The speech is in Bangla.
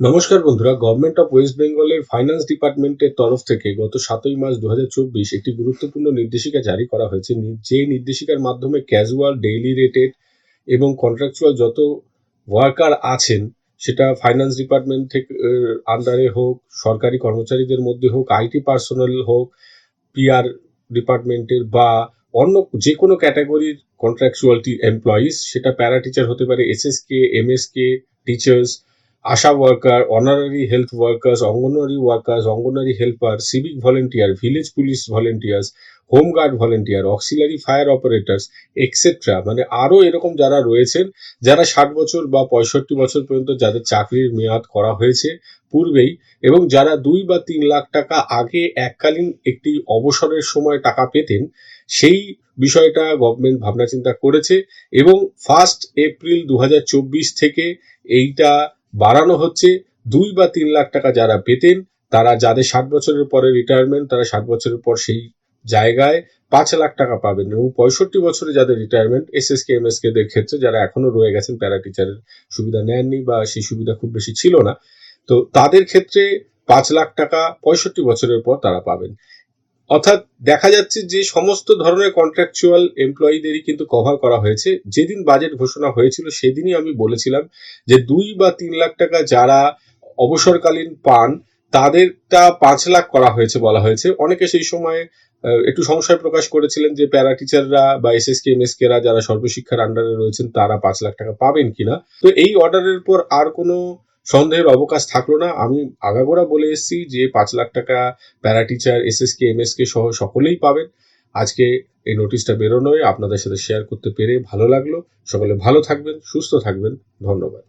নমস্কার বন্ধুরা গভর্নমেন্ট অফ ওয়েস্ট বেঙ্গলের ফাইন্যান্স ডিপার্টমেন্টের তরফ থেকে গত সাতই মার্চ দু হাজার চব্বিশ একটি গুরুত্বপূর্ণ নির্দেশিকা জারি করা হয়েছে। যে নির্দেশিকার মাধ্যমে ক্যাজুয়াল ডেইলি রেটেড এবং কন্ট্রাকচুয়াল যত ওয়ার্কার আছেন, সেটা ফাইন্যান্স ডিপার্টমেন্ট থেকে আন্ডারে হোক, সরকারি কর্মচারীদের মধ্যে হোক আইটি পার্সোনাল হোক পিআর ডিপার্টমেন্টের বা অন্য যে কোনো ক্যাটাগরির কন্ট্রাকচুয়ালটি এমপ্লয়িজ সেটা প্যারা টিচার হতে পারে S S SSK MSK teachers ASHA worker honorary health workers anganwadi workers anganwadi helper civic volunteer village police volunteers home guard volunteer auxiliary fire operators etcetera মানে আরও এরকম যারা রয়েছেন, যারা ষাট বছর বা পঁয়ষট্টি বছর পর্যন্ত যাদের চাকরির মেয়াদ করা হয়েছে পূর্বেই, এবং যারা দুই বা তিন লাখ টাকা আগে এককালীন একটি অবসরের সময় টাকা পেতেন, সেই বিষয়টা গভর্নমেন্ট ভাবনা চিন্তা করেছে এবং ফার্স্ট এপ্রিল দু হাজার চব্বিশ থেকে এইটা বাড়ানো হচ্ছে। দুই বা তিন লাখ টাকা যারা পেতেন, তারা যাদের ষাট বছরের পরে রিটায়ারমেন্ট তারা ষাট বছরের পর সেই জায়গায় পাঁচ লাখ টাকা পাবেন এবং পঁয়ষট্টি বছরে যাদের retirement S S K M S K দের ক্ষেত্রে যারা এখনও রয়ে গেছেন প্যারা টিচারের সুবিধা নেননি বা সেই সুবিধা খুব বেশি ছিল না, তো তাদের ক্ষেত্রে পাঁচ লাখ টাকা পঁয়ষট্টি বছরের পর তারা পাবেন। অর্থাৎ দেখা যাচ্ছে যে সমস্ত ধরনের কন্ট্রাকচুয়াল এমপ্লয়ীদেরই কিন্তু কভার করা হয়েছে। যেদিন বাজেট ঘোষণা হয়েছিল সেদিনই আমি বলেছিলাম যে দুই বা তিন লাখ টাকা যারা অবসরকালীন পান, তাদেরটা পাঁচ লাখ করা হয়েছে বলা হয়েছে। অনেকে সেই সময় একটু সংশয় প্রকাশ করেছিলেন যে প্যারা টিচাররা বা S S K M S কেরা যারা সর্বশিক্ষার আন্ডারে রয়েছেন, তারা পাঁচ লাখ টাকা পাবেন কিনা। তো এই অর্ডারের পর আর কোনো সন্দেহের অবকাশ থাকল না। আমি আগাগোড়া বলে এসেছি যে পাঁচ লাখ টাকা para teacher S S K M S K সহ সকলেই পাবেন। আজকে এই নোটিশটা বেরোনোয় আপনাদের সাথে শেয়ার করতে পেরে ভালো লাগল। সকলে ভালো থাকবেন, সুস্থ থাকবেন। ধন্যবাদ।